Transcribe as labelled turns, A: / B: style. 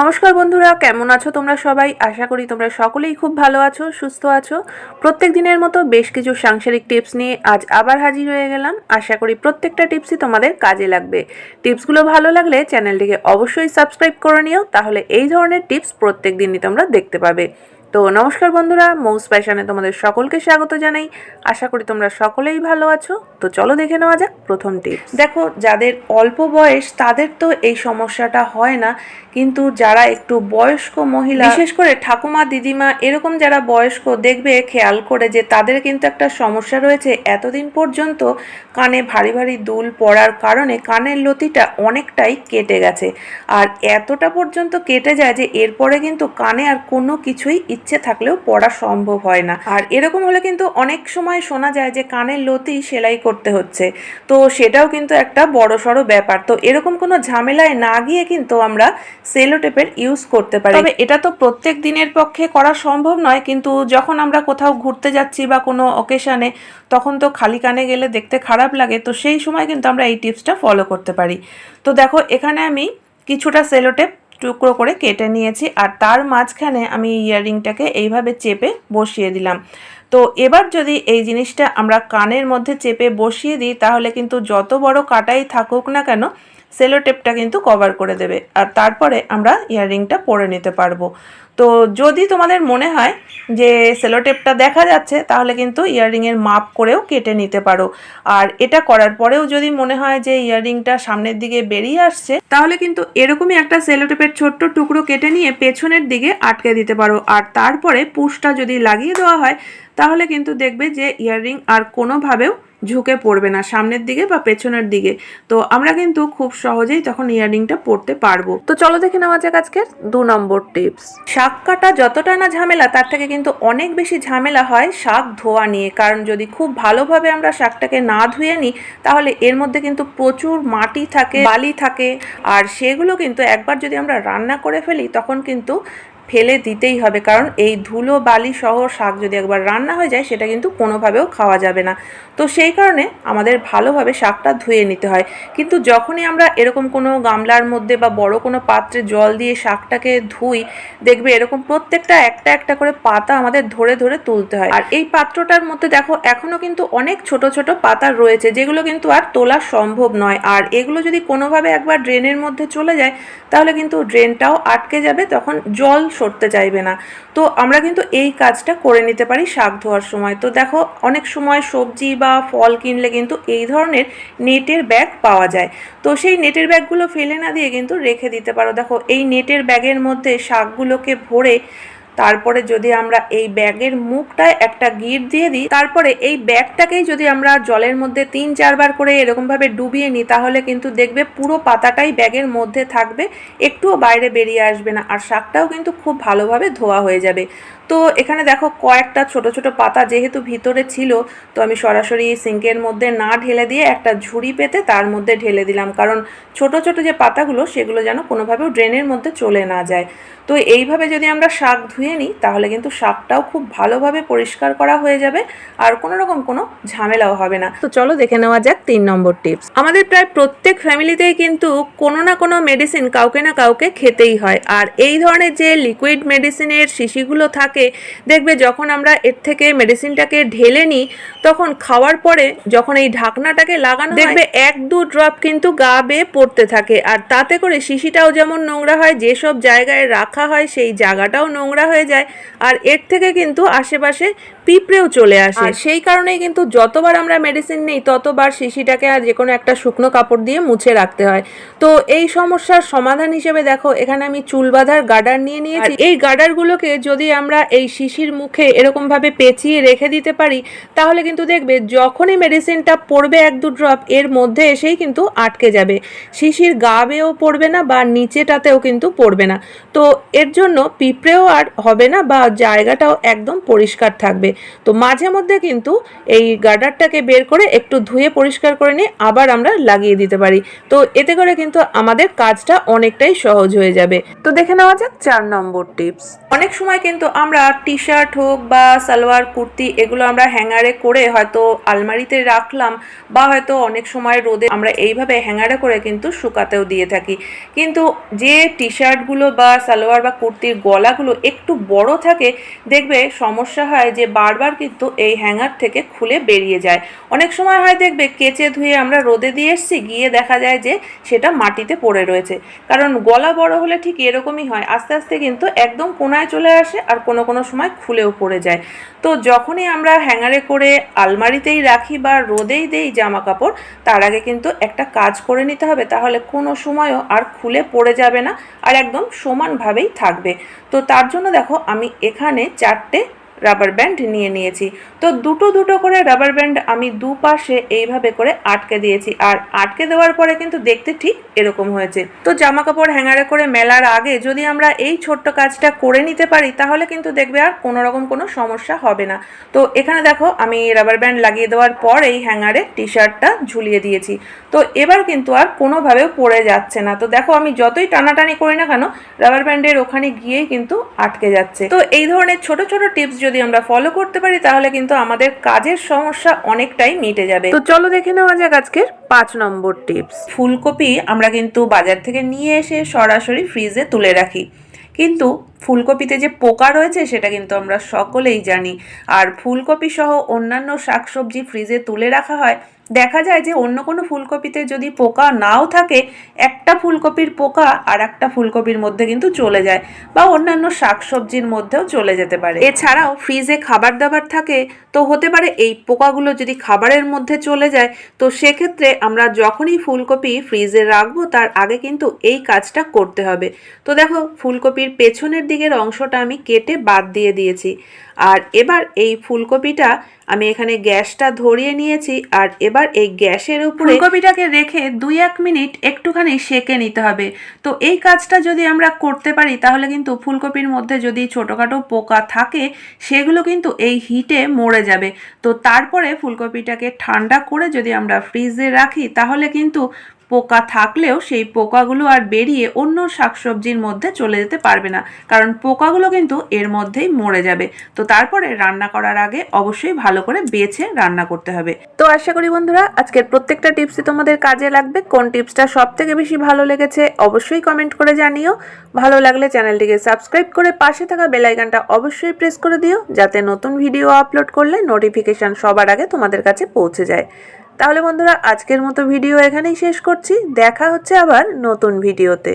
A: নমস্কার বন্ধুরা, কেমন আছো তোমরা সবাই? আশা করি তোমরা সকলেই খুব ভালো আছো, সুস্থ আছো। প্রত্যেক দিনের মতো বেশ কিছু সাংসারিক টিপস নিয়ে আজ আবার হাজির হয়ে গেলাম। আশা করি প্রত্যেকটা টিপসই তোমাদের কাজে লাগবে। টিপসগুলো ভালো লাগলে চ্যানেলটিকে অবশ্যই সাবস্ক্রাইব করে নিও, তাহলে এই ধরনের টিপস প্রত্যেক দিনই তোমরা দেখতে পাবে। তো নমস্কার বন্ধুরা মৌস প্যাশনে তোমাদের সকলকে স্বাগত জানাই। আশা করি তোমরা সকলেই ভালো আছো। তো চলো দেখে নেওয়া যাক প্রথম টিপস দেখো যাদের অল্প বয়স তাদের তো এই সমস্যাটা হয় না কিন্তু যারা একটু বয়স্ক মহিলা বিশেষ করে ঠাকুমা দিদিমা এরকম যারা বয়স্ক দেখবে খেয়াল করে যে তাদের কিন্তু একটা সমস্যা রয়েছে। এতদিন পর্যন্ত কানে ভারী ভারী দুল পড়ার কারণে কানের লতিটা অনেকটাই কেটে গেছে। আর এতটা পর্যন্ত কেটে যায় যে এরপরে কিন্তু কানে আর কোনো কিছুই ইচ্ছে থাকলেও পড়া সম্ভব হয় না। আর এরকম হলে কিন্তু অনেক সময় শোনা যায় যে কানের লতি সেলাই করতে হচ্ছে। তো সেটাও কিন্তু একটা বড় সড়ো ব্যাপার। তো এরকম কোনো ঝামেলায় না গিয়ে কিন্তু আমরা সেলো টেপের ইউজ করতে পারি। তবে এটা তো প্রত্যেক দিনের পক্ষে করা সম্ভব নয়। কিন্তু যখন আমরা কোথাও ঘুরতে যাচ্ছি বা কোনো অকেশানে তখন তো খালি কানে গেলে দেখতে খারাপ লাগে। তো সেই সময় কিন্তু আমরা এই টিপসটা ফলো করতে পারি। তো দেখো, এখানে আমি কিছুটা সেলো টেপ টুকরো করে কেটে নিয়েছি আর তার মাঝখানে আমি ইয়াররিংটাকে এইভাবে চেপে বসিয়ে দিলাম। তো এবার যদি এই জিনিসটা আমরা কানের মধ্যে চেপে বসিয়ে দিই, তাহলে কিন্তু যত বড় কাটাই থাকুক না কেন সেলো টেপটা কিন্তু কভার করে দেবে। আর তারপরে আমরা ইয়াররিংটা পরে নিতে পারব। তো যদি তোমাদের মনে হয় যে সেলো টেপটা দেখা যাচ্ছে, তাহলে কিন্তু ইয়াররিংয়ের মাপ করেও কেটে নিতে পারো। আর এটা করার পরেও যদি মনে হয় যে ইয়াররিংটা সামনের দিকে বেরিয়ে আসছে, তাহলে কিন্তু এরকমই একটা সেলো টেপের ছোট্ট টুকরো কেটে নিয়ে পেছনের দিকে আটকে দিতে পারো। আর তারপরে পুশটা যদি লাগিয়ে দেওয়া হয়, তাহলে কিন্তু দেখবে যে ইয়াররিং আর কোনোভাবেও ঝুঁকে পড়বে না, সামনের দিকে বা পেছনের দিকে। তো আমরা কিন্তু খুব সহজেই তখন ইয়াররিংটা পরতে পারব। তো চলো দেখে নেওয়া যাক আজকের দু নম্বর টিপস। শাক কাটা যতটা না ঝামেলা, তার থেকে কিন্তু অনেক বেশি ঝামেলা হয় শাক ধোয়া নিয়ে। কারণ যদি খুব ভালোভাবে আমরা শাকটাকে না ধুয়ে নিই, তাহলে এর মধ্যে কিন্তু প্রচুর মাটি থাকে, বালি থাকে। আর সেগুলো কিন্তু একবার যদি আমরা রান্না করে ফেলি, তখন কিন্তু ফেলে দিতেই হবে। কারণ এই ধুলো, বালি সহ শাক যদি একবার রান্না হয়ে যায়, সেটা কিন্তু কোনোভাবেও খাওয়া যাবে না। তো সেই কারণে আমাদের ভালোভাবে শাকটা ধুয়ে নিতে হয়। কিন্তু যখনই আমরা এরকম কোনো গামলার মধ্যে বা বড় কোনো পাত্রে জল দিয়ে শাকটাকে ধুই, দেখবে এরকম প্রত্যেকটা একটা একটা করে পাতা আমাদের ধরে ধরে তুলতে হয়। আর এই পাত্রটার মধ্যে দেখো এখনও কিন্তু অনেক ছোট ছোট পাতা রয়েছে, যেগুলো কিন্তু আর তোলা সম্ভব নয়। আর এগুলো যদি কোনোভাবে একবার ড্রেনের মধ্যে চলে যায়, তাহলে কিন্তু ড্রেনটাও আটকে যাবে। তখন জল সরতে চাইবে না। তো আমরা কিন্তু এই কাজটা করে নিতে পারি শাক ধোয়ার সময়। তো দেখো, অনেক সময় সবজি বা ফল কিনলে কিন্তু এই ধরনের নেটের ব্যাগ পাওয়া যায়। তো সেই নেটের ব্যাগগুলো ফেলে না দিয়ে কিন্তু রেখে দিতে পারো। দেখো, এই নেটের ব্যাগের মধ্যে শাকগুলোকে ভরে তারপরে যদি আমরা এই ব্যাগের মুখটায় একটা গিট দিয়ে দিই, তারপরে এই ব্যাগটাকেই যদি আমরা জলের মধ্যে তিন চারবার করে এরকমভাবে ডুবিয়ে নিই, তাহলে কিন্তু দেখবে পুরো পাতাটাই ব্যাগের মধ্যে থাকবে, একটুও বাইরে বেরিয়ে আসবে না, আর শাকটাও কিন্তু খুব ভালোভাবে ধোয়া হয়ে যাবে। তো এখানে দেখো কয়েকটা ছোট ছোট পাতা যেহেতু ভিতরে ছিল, তো আমি সরাসরি সিঙ্কের মধ্যে না ঢেলে দিয়ে একটা ঝুড়ি পেতে তার মধ্যে ঢেলে দিলাম। কারণ ছোট ছোট যে পাতাগুলো, সেগুলো যেন কোনোভাবেও ড্রেনের মধ্যে চলে না যায়। তো এইভাবে যদি আমরা শাক ধুয়ে নিই, তাহলে কিন্তু শাকটাও খুব ভালোভাবে পরিষ্কার করা হয়ে যাবে আর কোনো রকম কোনো ঝামেলাও হবে না। তো চলো দেখে নেওয়া যাক তিন নম্বর টিপস। আমাদের প্রায় প্রত্যেক ফ্যামিলিতেই কিন্তু কোনো না কোনো মেডিসিন কাউকে না কাউকে খেতেই হয়। আর এই ধরনের যে লিকুইড মেডিসিনের শিশিগুলো থাকে দেখবে যখন আমরা এর থেকে মেডিসিনটাকে ঢেলে নিই তখন খাওয়ার পরে যখন এই ঢাকনাটাকে লাগানো দেখবে এক দু ড্রপ কিন্তু গা বেয়ে পড়তে থাকে। আর তাতে করে শিশিটাও যেমন নোংরা হয়, যেসব জায়গায় রাখা হয় সেই জায়গাটাও নোংরা হয়ে যায়। আর এর থেকে কিন্তু আশেপাশে পিঁপড়েও চলে আসে। সেই কারণেই কিন্তু যতবার আমরা মেডিসিন নেই ততবার শিশিটাকে আর যে কোনো একটা শুকনো কাপড় দিয়ে মুছে রাখতে হয়। তো এই সমস্যার সমাধান হিসেবে দেখো এখানে আমি চুল বাঁধার গার্ডার নিয়ে নিয়েছি। এই গার্ডারগুলোকে যদি আমরা এই শিশির মুখে এরকমভাবে পেঁচিয়ে রেখে দিতে পারি তাহলে কিন্তু দেখবে যখনই মেডিসিনটা পড়বে এক দু ড্রপ এর মধ্যে এসেই কিন্তু আটকে যাবে। শিশির গা বেয়েও পড়বে না বা নিচেটাতেও কিন্তু পড়বে না। তো এর জন্য পিঁপড়েও আর হবে না বা জায়গাটাও একদম পরিষ্কার থাকবে। তো মাঝে মধ্যে কিন্তু এই গার্ডারটাকে বের করে একটু ধুয়ে পরিষ্কার করে নিয়ে আবার আমরা লাগিয়ে দিতে পারি। তো এতে করে কিন্তু আমাদের কাজটা অনেকটাই সহজ হয়ে যাবে। তো দেখে নেওয়া যাক চার নম্বর টিপস। অনেক সময় কিন্তু আমরা টি শার্ট হোক বা সালোয়ার, কুর্তি এগুলো আমরা হ্যাঙ্গারে করে হয়তো আলমারিতে রাখলাম বা হয়তো অনেক সময় রোদে আমরা এইভাবে হ্যাঙ্গারে করে কিন্তু শুকাতেও দিয়ে থাকি। কিন্তু যে টি শার্টগুলো বা সালোয়ার বা কুর্তির গলাগুলো একটু বড় থাকে, দেখবে সমস্যা হয় যে বারবার কিন্তু এই হ্যাঙ্গার থেকে খুলে বেরিয়ে যায়। অনেক সময় হয় দেখবে কেচে ধুয়ে আমরা রোদে দিয়ে এসছি, গিয়ে দেখা যায় যে সেটা মাটিতে পড়ে রয়েছে। কারণ গলা বড় হলে ঠিক এরকমই হয়, আস্তে আস্তে কিন্তু একদম কোনায় চলে আসে আর কোনো কোনো সময় খুলেও পড়ে যায়। তো যখনই আমরা হ্যাঙ্গারে করে আলমারিতেই রাখি বা রোদেই দেই জামা কাপড় তার আগে কিন্তু একটা কাজ করে নিতে হবে, তাহলে কোনো সময়ও আর খুলে পড়ে যাবে না আর একদম সমানভাবেই থাকবে। তো তার জন্য দেখো আমি এখানে চারটে রাবার ব্যান্ড নিয়ে নিয়েছি। তো দুটো দুটো করে রাবার ব্যান্ড আমি দুপাশে এইভাবে করে আটকে দিয়েছি। আর আটকে দেওয়ার পরে কিন্তু দেখতে ঠিক এরকম হয়েছে। তো জামা কাপড় হ্যাঙ্গারে করে মেলার আগে যদি আমরা এই ছোট্ট কাজটা করে নিতে পারি, তাহলে কিন্তু দেখবে আর কোনো রকম কোনো সমস্যা হবে না। তো এখানে দেখো আমি রাবার ব্যান্ড লাগিয়ে দেওয়ার পর এই হ্যাঙ্গারে টি শার্টটা ঝুলিয়ে দিয়েছি। তো এবার কিন্তু আর কোনোভাবেও পড়ে যাচ্ছে না। তো দেখো আমি যতই টানাটানি করি না কেন রাবার ব্যান্ডের ওখানে গিয়েই কিন্তু আটকে যাচ্ছে। তো এই ধরনের ছোট ছোট টিপস যদি আমরা ফলো করতে পারি তাহলে কিন্তু আমাদের কাজের সমস্যা অনেকটাই মিটে যাবে। তো চলো দেখে নেওয়া যাক আজকের পাঁচ নম্বর টিপস ফুলকপি আমরা কিন্তু বাজার থেকে নিয়ে এসে সরাসরি ফ্রিজে তুলে রাখি। কিন্তু ফুলকপিতে যে পোকা রয়েছে সেটা কিন্তু আমরা সকলেই জানি। আর ফুলকপি সহ অন্যান্য শাকসবজি ফ্রিজে তুলে রাখা হয় দেখা যায় যে অন্য কোনো ফুলকপিতে যদি পোকা নাও থাকে, একটা ফুলকপির পোকা আর একটা ফুলকপির মধ্যে কিন্তু চলে যায় বা অন্যান্য শাকসবজির মধ্যেও চলে যেতে পারে। এছাড়াও ফ্রিজে খাবার দাবার থাকে, তো হতে পারে এই পোকাগুলো যদি খাবারের মধ্যে চলে যায়, তো সেক্ষেত্রে আমরা যখনই ফুলকপি ফ্রিজে রাখব, তার আগে কিন্তু এই কাজটা করতে হবে। তো দেখো, ফুলকপির পেছনের দিকের অংশটা আমি কেটে বাদ দিয়ে দিয়েছি। আর এবার এই ফুলকপিটা আমি এখানে গ্যাসটা ধরিয়ে নিয়েছি, আর এবার এই গ্যাসের উপরে ফুলকপিটাকে রেখে দুই এক মিনিট একটুখানি সেকে নিতে হবে। তো এই কাজটা যদি আমরা করতে পারি, তাহলে কিন্তু ফুলকপির মধ্যে যদি ছোটোখাটো পোকা থাকে, সেগুলো কিন্তু এই হিটে মরে যাবে। তো তারপরে ফুলকপিটাকে ঠান্ডা করে যদি আমরা ফ্রিজে রাখি, তাহলে কিন্তু পোকা থাকলেও সেই পোকাগুলো আর বেরিয়ে অন্য শাকসবজির মধ্যে চলে যেতে পারবে না। কারণ পোকাগুলো কিন্তু এর মধ্যেই মরে যাবে। তো তারপরে রান্না করার আগে অবশ্যই ভালো করে বেছে রান্না করতে হবে। তো আশা করি বন্ধুরা, আজকের প্রত্যেকটা টিপসই তোমাদের কাজে লাগবে। কোন টিপসটা সব থেকে বেশি ভালো লেগেছে অবশ্যই কমেন্ট করে জানিও। ভালো লাগলে চ্যানেলটিকে সাবস্ক্রাইব করে পাশে থাকা বেল আইকনটা অবশ্যই প্রেস করে দিও, যাতে নতুন ভিডিও আপলোড করলে নোটিফিকেশন সবার আগে তোমাদের কাছে পৌঁছে যায়। তাহলে বন্ধুরা আজকের মতো ভিডিও এখানেই শেষ করছি। দেখা হচ্ছে আবার নতুন ভিডিওতে।